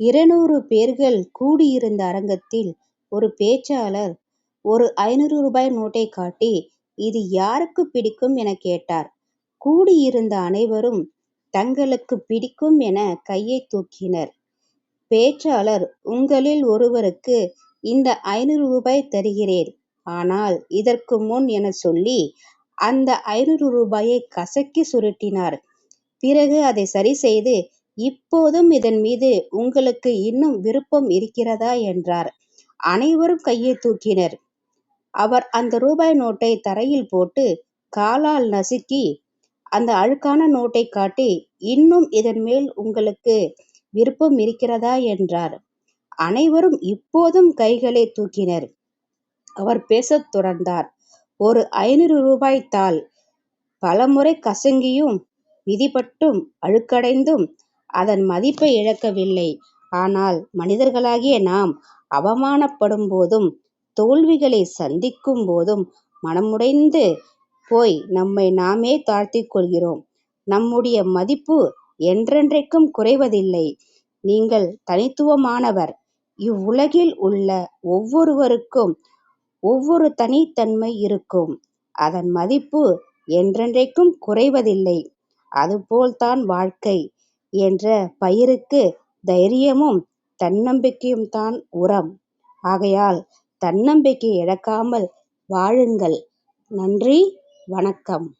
இருநூறு பேர்கள் கூடியிருந்த அரங்கத்தில் ஒரு பேச்சாளர் ஒரு ஐநூறு ரூபாய் நோட்டை காட்டி இது யாருக்கு பிடிக்கும் என கேட்டார். கூடியிருந்த அனைவரும் தங்களுக்கு பிடிக்கும் என கையை தூக்கினர். பேச்சாளர் உங்களில் ஒருவருக்கு இந்த ஐநூறு ரூபாய் தருகிறேன். ஆனால் இதற்கு முன் என சொல்லி அந்த ஐநூறு ரூபாயை கசக்கி சுருட்டினார். பிறகு அதை சரி செய்து இப்போதும் இதன் மீது உங்களுக்கு இன்னும் விருப்பம் இருக்கிறதா? என்றார். அனைவரும் கையை தூக்கினர். அவர் அந்த ரூபாய் நோட்டை தரையில் போட்டு, காலால் நசுக்கி அந்த அழுக்கான நோட்டை காட்டி இன்னும் இதன் மேல் உங்களுக்கு விருப்பம் இருக்கிறதா? என்றார். அனைவரும் இப்போதும் கைகளை தூக்கினர். அவர் பேசத் தொடர்ந்தார். ஒரு ஐநூறு ரூபாய் தாள் பலமுறை கசங்கியும் மிதிபட்டும் அழுக்கடைந்தும் அதன் மதிப்பை இழக்கவில்லை. ஆனால் மனிதர்களாகிய நாம் அவமானப்படும்போதும் தோல்விகளைச் சந்திக்கும் போதும் மனமுடைந்து போய் நம்மை நாமே தாழ்த்திக் கொள்கிறோம். நம்முடைய மதிப்பு என்றென்றைக்கும் குறைவதில்லை. நீங்கள் தனித்துவமானவர். இவ்வுலகில் உள்ள ஒவ்வொருவருக்கும் ஒவ்வொரு தனித்தன்மை இருக்கும். அதன் மதிப்பு என்றென்றைக்கும் குறைவதில்லை. அதுபோல்தான் வாழ்க்கை என்ற பயிருக்கு தைரியமும் தன்னம்பிக்கையும்தான் உரம். ஆகையால் தன்னம்பிக்கையை இழக்காமல் வாழுங்கள். நன்றி வணக்கம்.